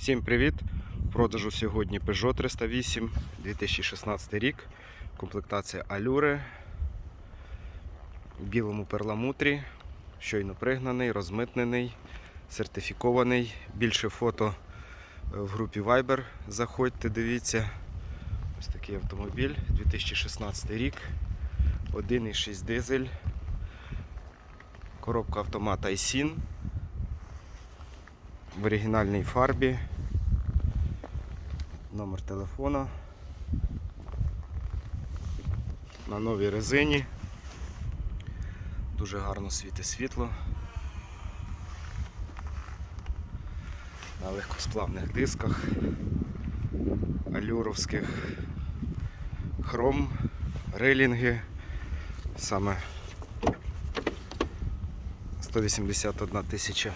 Всім привіт! В продажу сьогодні Peugeot 308 2016 рік. Комплектація Allure в білому перламутрі. Щойно пригнаний, розмитнений, сертифікований. Більше фото е, в групі Viber. Заходьте, дивіться. Ось такий автомобіль 2016 рік. 1,6 дизель. Коробка автомата iSIN в оригінальній фарбі. Номер телефона. На новій резині. Дуже гарно світить світло. На легкосплавних дисках, алюровських хром, рейлінги. Саме 181 тисяча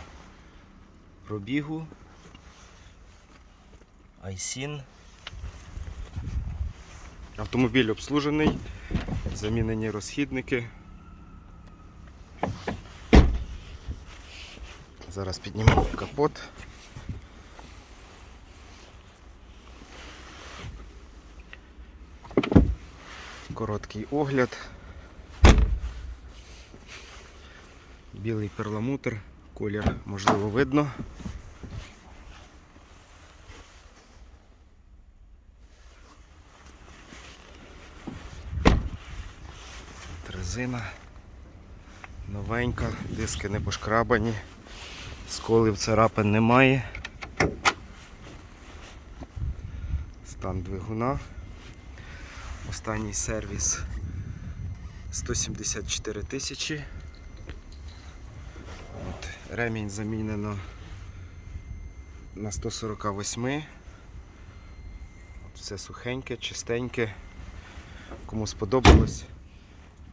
пробігу. Айсін. Автомобіль обслужений, замінені розхідники. Зараз піднімемо капот. Короткий огляд. Білий перламутр, колір можливо видно. Резина новенька, диски не пошкрабані, сколів царапин немає. Стан двигуна. Останній сервіс 174 тисячі. Ремінь замінено на 148. От, все сухеньке, чистеньке. Кому сподобалось,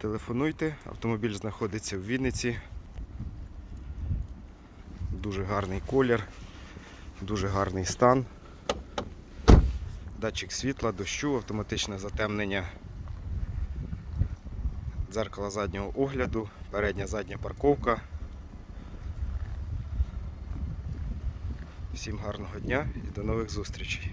телефонуйте. Автомобіль знаходиться в Вінниці. Дуже гарний колір, дуже гарний стан. Датчик світла, дощу, автоматичне затемнення дзеркала заднього огляду, передня задня парковка. Всім гарного дня і до нових зустрічей.